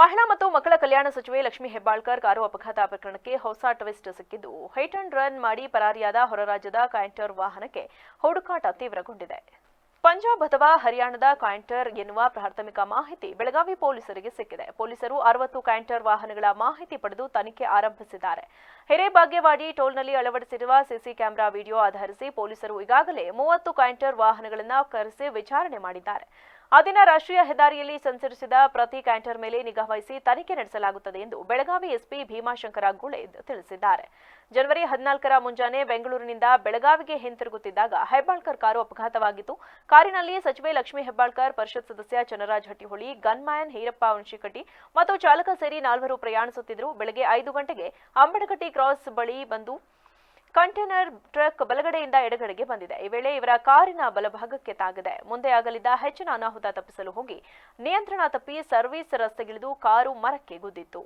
ಮಹಿಳಾ ಮತ್ತು ಮಕ್ಕಳ ಕಲ್ಯಾಣ ಸಚಿವೆ ಲಕ್ಷ್ಮೀ ಹೆಬ್ಬಾಳ್ಕರ್ ಕಾರು ಅಪಘಾತ ಪ್ರಕರಣಕ್ಕೆ ಹೊಸ ಟ್ವಿಸ್ಟ್ ಸಿಕ್ಕಿದ್ದು. ಹೈಟ್ ಅಂಡ್ ರನ್ ಮಾಡಿ ಪರಾರಿಯಾದ ಹೊರರಾಜ್ಯದ ಕಾಯಿಂಟರ್ ವಾಹನಕ್ಕೆ ಹುಡುಕಾಟ ತೀವ್ರಗೊಂಡಿದೆ. ಪಂಜಾಬ್ ಅಥವಾ ಹರಿಯಾಣದ ಕಾಯಿಂಟರ್ ಎನ್ನುವ ಪ್ರಾಥಮಿಕ ಮಾಹಿತಿ ಬೆಳಗಾವಿ ಪೊಲೀಸರಿಗೆ ಸಿಕ್ಕಿದೆ. ಪೊಲೀಸರು ಅರವತ್ತು ಕಾಯಿಂಟರ್ ವಾಹನಗಳ ಮಾಹಿತಿ ಪಡೆದು ತನಿಖೆ ಆರಂಭಿಸಿದ್ದಾರೆ. ಹಿರೇಬಾಗೇವಾಡಿ ಟೋಲ್ನಲ್ಲಿ ಅಳವಡಿಸಿರುವ ಸಿಸಿ ಕ್ಯಾಮೆರಾ ವಿಡಿಯೋ ಆಧರಿಸಿ ಪೊಲೀಸರು ಈಗಾಗಲೇ ಮೂವತ್ತು ಕಾಯಿಂಟರ್ ವಾಹನಗಳನ್ನು ಕರೆಸಿ ವಿಚಾರಣೆ ಮಾಡಿದ್ದಾರೆ. ಆ ದಿನ ರಾಷ್ಟ್ರೀಯ ಹೆದ್ದಾರಿಯಲ್ಲಿ ಸಂಚರಿಸಿದ ಪ್ರತಿ ಕ್ಯಾಂಟರ್ ಮೇಲೆ ನಿಗಾ ವಹಿಸಿ ತನಿಖೆ ನಡೆಸಲಾಗುತ್ತದೆ ಎಂದು ಬೆಳಗಾವಿ ಎಸ್ಪಿ ಭೀಮಾಶಂಕರ ಗುಳೇದ್ ತಿಳಿಸಿದ್ದಾರೆ. ಜನವರಿ ಹದಿನಾಲ್ಕರ ಮುಂಜಾನೆ ಬೆಂಗಳೂರಿನಿಂದ ಬೆಳಗಾವಿಗೆ ಹಿಂತಿರುಗುತ್ತಿದ್ದಾಗ ಹೆಬ್ಬಾಳ್ಕರ್ ಕಾರು ಅಪಘಾತವಾಗಿತ್ತು. ಕಾರಿನಲ್ಲಿ ಸಚಿವೆ ಲಕ್ಷ್ಮೀ ಹೆಬ್ಬಾಳ್ಕರ್, ಪರಿಷತ್ ಸದಸ್ಯ ಚನರಾಜ್ ಹಟ್ಟಿಹೊಳಿ, ಗನ್ಮ್ಯಾನ್, ಹೀರಪ್ಪ ಹುಣಶಿಕಟ್ಟಿ ಮತ್ತು ಚಾಲಕ ಸೇರಿ ನಾಲ್ವರು ಪ್ರಯಾಣಿಸುತ್ತಿದ್ದರು. ಬೆಳಗ್ಗೆ ಐದು ಗಂಟೆಗೆ ಅಂಬಡಕಟ್ಟಿ ಕ್ರಾಸ್ ಬಳಿ ಬಂದು ಕಂಟೈನರ್ ಟ್ರಕ್ ಬಲಗಡೆಯಿಂದ ಎಡಗಡೆಗೆ ಬಂದಿದೆ. ಈ ವೇಳೆ ಇವರ ಕಾರಿನ ಬಲಭಾಗಕ್ಕೆ ತಾಗಿದೆ. ಮುಂದೆ ಆಗಲಿದ್ದ ಹೆಚ್ಚಿನ ಅನಾಹುತ ತಪ್ಪಿಸಲು ಹೋಗಿ ನಿಯಂತ್ರಣ ತಪ್ಪಿ ಸರ್ವಿಸ್ ರಸ್ತೆಗಿಳಿದು ಕಾರು ಮರಕ್ಕೆ ಗುದ್ದಿತ್ತು.